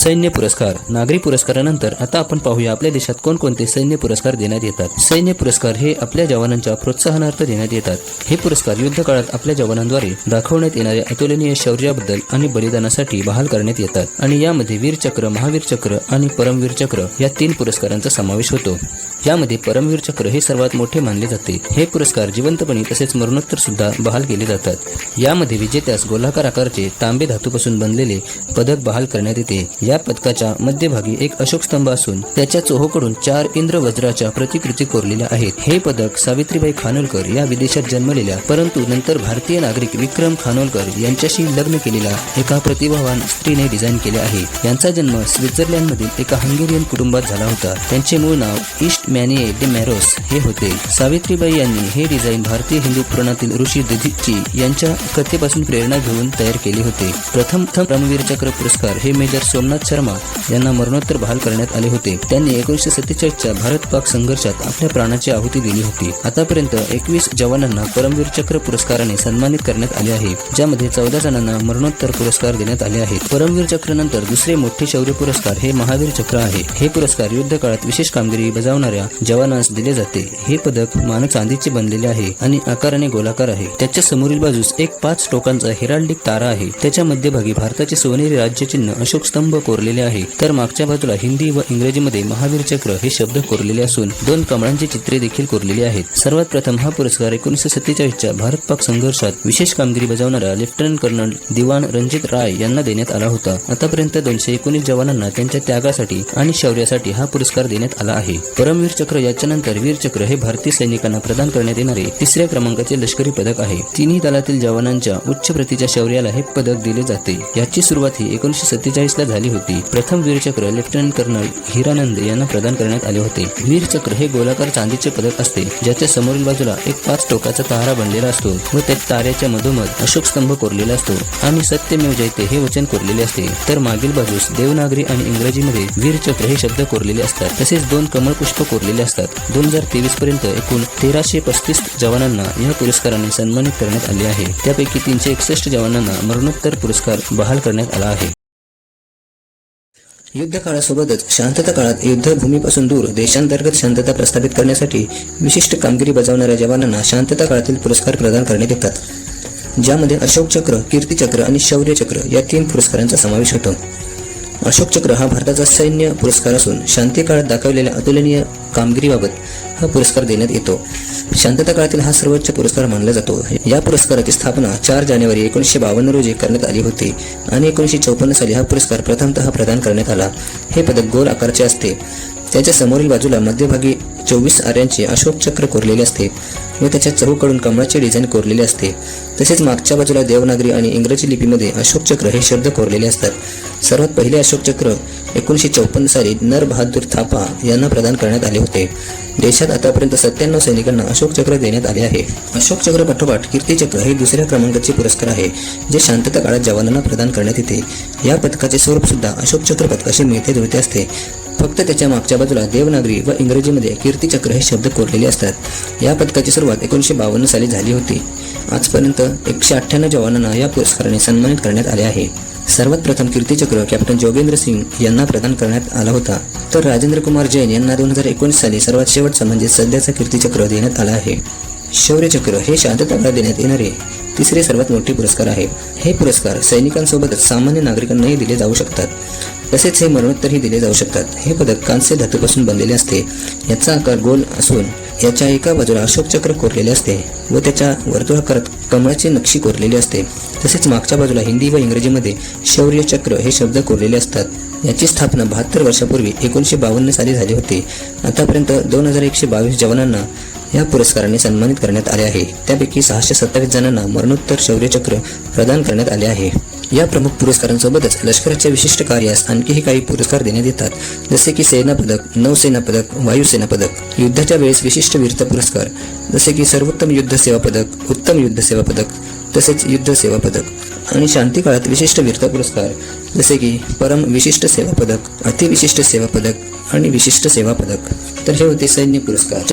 सैन्य पुरस्कार. नागरी पुरस्कारानंतर आता आपण पाहूया आपल्या देशात कोणकोणते सैन्य पुरस्कार देण्यात येतात. सैन्य पुरस्कार हे आपल्या जवानांच्या प्रोत्साहनार्थ देण्यात येतात. हे पुरस्कार युद्ध काळात आपल्या जवानांद्वारे दाखवण्यात येणाऱ्या अतुलनीय शौर्याबद्दल आणि बलिदानासाठी बहाल करण्यात येतात. आणि यामध्ये वीर चक्र महावीर चक्र आणि परमवीर चक्र या तीन पुरस्कारांचा समावेश होतो. यामध्ये परमवीर चक्र हे सर्वात मोठे मानले जाते. हे पुरस्कार जिवंतपणी तसेच मरणोत्तर सुद्धा बहाल केले जातात. यामध्ये विजेत्यास गोलाकार आकारचे तांबे धातूपासून बनलेले पदक बहाल करण्यात येते. या पदकाच्या मध्यभागी एक अशोक स्तंभ असून त्याच्या चोहोकडून चार इंद्र वज्राच्या प्रतिकृती कोरलेल्या आहेत. हे पदक सावित्रीबाई खानोलकर या विदेशात जन्मलेल्या परंतु नंतर भारतीय नागरिक विक्रम खानोलकर यांच्याशी लग्न केलेल्या एका प्रतिभावान स्त्रीने डिझाईन केले आहे. यांचा जन्म स्वित्झर्लंडमधील एका हंगेरियन कुटुंबात झाला होता. त्यांचे मूळ नाव ईस्ट मॅनिये डे मॅरोस हे होते. सावित्रीबाई यांनी हे डिझाईन भारतीय हिंदू पुराणातील ऋषी दिधीची यांच्या कथेपासून प्रेरणा घेऊन तयार केले होते. प्रथम रणवीर चक्र पुरस्कार हे मेजर सोमनाथ शर्मा यांना मरणोत्तर बहाल करण्यात आले होते. त्यांनी एकोणीसशे सत्तेचाळीसच्या भारत पाक संघर्षात आपल्या प्राणाची आहुती दिली होती. आतापर्यंत एकवीस जवानांना परमवीर चक्र पुरस्काराने सन्मानित करण्यात आले आहे. ज्यामध्ये चौदा जणांना मरणोत्तर पुरस्कार देण्यात आले आहेत. परमवीर चक्र नंतर दुसरे मोठे शौर्य पुरस्कार हे महावीर चक्र आहे. हे पुरस्कार युद्ध काळात विशेष कामगिरी बजावणाऱ्या जवानांस दिले जाते. हे पदक मान चांदीचे बनलेले आहे आणि आकाराने गोलाकार आहे. त्याच्या समोरील बाजूस एक पाच टोकांचा हेराल्डिक तारा आहे. त्याच्या मध्यभागी भारताचे सोनेरी राज्य चिन्ह अशोक स्तंभ कोरलेले आहे. तर मागच्या बाजूला हिंदी व इंग्रजीमध्ये महावीर चक्र हे शब्द कोरलेले असून दोन कमळांची चित्रे देखील कोरलेली आहेत. सर्वात प्रथम हा पुरस्कार एकोणीसशे सत्तेचाळीसच्या भारत पाक संघर्षात विशेष कामगिरी बजावणाऱ्या लेफ्टनंट कर्नल दिवाण रणजित राय यांना देण्यात आला होता. आतापर्यंत दोनशे एकोणीस जवानांना त्यांच्या त्यागासाठी आणि शौर्यासाठी हा पुरस्कार देण्यात आला आहे. परमवीर चक्र याच्यानंतर वीरचक्र हे भारतीय सैनिकांना प्रदान करण्यात येणारे तिसऱ्या क्रमांकाचे लष्करी पदक आहे. तिन्ही दलातील जवानांच्या उच्च प्रतीच्या शौर्याला हे पदक दिले जाते. याची सुरुवात ही एकोणीसशे सत्तेचाळीस ला झाली होती. प्रथम वीरचक्र लेफ्टनंट कर्नल हिरानंद यांना प्रदान करण्यात आले होते. वीरचक्र हे गोलाकार चांदीचे पदक असते ज्याच्या समोरील बाजूला एक पाच टोकाचा तारा बनलेला असतो व त्या ताऱ्याच्या मधोमध अशोक स्तंभ कोरलेला असतो आणि सत्यमेव जयते हे वचन कोरलेले असते. तर मागील बाजूस देवनागरी आणि इंग्रजीमध्ये वीरचक्र हे शब्द कोरलेले असतात. तसेच दोन कमळ कुष्टकोर कोरलेले असतात. दोन हजार तेवीस पर्यंत एकूण तेराशे पस्तीस जवानांना या पुरस्काराने सन्मानित करण्यात आले आहे. त्यापैकी तीनशे एकसष्ट जवानांना मरणोत्तर पुरस्कार बहाल करण्यात आला आहे. युद्ध काळासोबतच शांतता काळात युद्धभूमीपासून दूर देशांतर्गत शांतता प्रस्थापित करण्यासाठी विशिष्ट कामगिरी बजावणाऱ्या जवानांना शांतता काळातील पुरस्कार प्रदान करण्यात येतात. ज्यामध्ये अशोक चक्र कीर्तिचक्र आणि शौर्य चक्र या तीन पुरस्कारांचा समावेश होतो. अशोक चक्र हा भारताचा सैन्य पुरस्कार असून शांती काळात दाखवलेल्या अतुलनीय कामगिरीबाबत हा पुरस्कार देण्यात येतो. शांतता काळातील हा सर्वोच्च पुरस्कार मानला जातो. या पुरस्काराची स्थापना चार जानेवारी एकोणीसशे बावन्न रोजी करण्यात आली होती आणि एकोणीसशे चौपन्न साली हा पुरस्कार प्रथमतः प्रदान करण्यात आला. हे पदक गोल आकारचे असते. त्याच्या समोरील बाजूला मध्यभागी चोवीस आर्यांचे अशोक चक्र कोरलेले असते व त्याच्या चहूकडून कमळाचे डिझाईन कोरलेले असते. तसेच मागच्या बाजूला देवनागरी आणि इंग्रजी लिपीमध्ये अशोक चक्र हे शब्द कोरलेले असतात. सर्वात पहिले अशोक चक्र एकोणीसशे चौपन्न साली नर बहादूर थापा यांना प्रदान करण्यात आले होते. देशात आतापर्यंत सत्त्याण्णव सैनिकांना अशोक चक्र देण्यात आले आहे. अशोक चक्र पाठोपाठ कीर्तिचक्र हे दुसऱ्या क्रमांकाचे पुरस्कार आहे जे शांतता काळात जवानांना प्रदान करण्यात येते. या पदकाचे स्वरूप सुद्धा अशोक चक्र पदकाशी मिळते जुळते असते. फक्त त्याच्या मागच्या बाजूला देवनागरी व इंग्रजीमध्ये कीर्तीचक्र हे शब्द कोरलेले असतात. या पदकाची सुरुवात एकोणीसशे बावन्न साली झाली होती. आजपर्यंत एकशे अठ्ठ्याण्णव जवानांना या पुरस्काराने सन्मानित करण्यात आले आहे. सर्वात प्रथम कीर्तीचक्र कॅप्टन जोगेंद्र सिंग यांना प्रदान करण्यात आला होता. तर राजेंद्र कुमार जैन यांना दोन हजार एकोणीस साली सर्वात शेवटचा म्हणजे सध्याचा कीर्तीचक्र देण्यात आला आहे. शौर्यचक्र हे शांतता देण्यात येणारे तिसरे सर्वात मोठे पुरस्कार आहे. हे पुरस्कार सैनिकांसोबतच सामान्य नागरिकांनाही दिले जाऊ शकतात. तसेच हे मरणोत्तरही दिले जाऊ शकतात. हे पदक कांस्य धातूपासून बनलेले असते. याचा आकार गोल असून याच्या एका बाजूला अशोक चक्र कोरलेले असते व त्याच्या वर्तुळाकारात कमळाची नक्षी कोरलेली असते. तसेच मागच्या बाजूला हिंदी व इंग्रजीमध्ये शौर्य चक्र हे शब्द कोरलेले असतात. याची स्थापना बहात्तर वर्षापूर्वी एकोणीसशे बावन्न साली झाली होती. आतापर्यंत दोन हजार एकशे बावीस जवानांना या पुरस्काराने सन्मानित करण्यात आले आहे. त्यापैकी सहाशे सत्तावीस जणांना मरणोत्तर शौर्यचक्र प्रदान करण्यात आले आहे. या प्रमुख पुरस्कारांसोबतच लष्कराच्या विशिष्ट कार्यास आणखीही काही पुरस्कार देण्यात येतात. जसे की सेना पदक नौसेना पदक वायुसेना पदक. युद्धाच्या वेळेस विशिष्ट वीरता पुरस्कार. जसे की सर्वोत्तम युद्ध सेवा पदक उत्तम युद्ध सेवा पदक तसेच युद्ध सेवा पदक. आणि शांती काळात विशिष्ट वीरता पुरस्कार. जसे की परम विशिष्ट सेवा पदक अतिविशिष्ट सेवा पदक आणि विशिष्ट सेवा पदक. तर हे होते सैन्य पुरस्कार.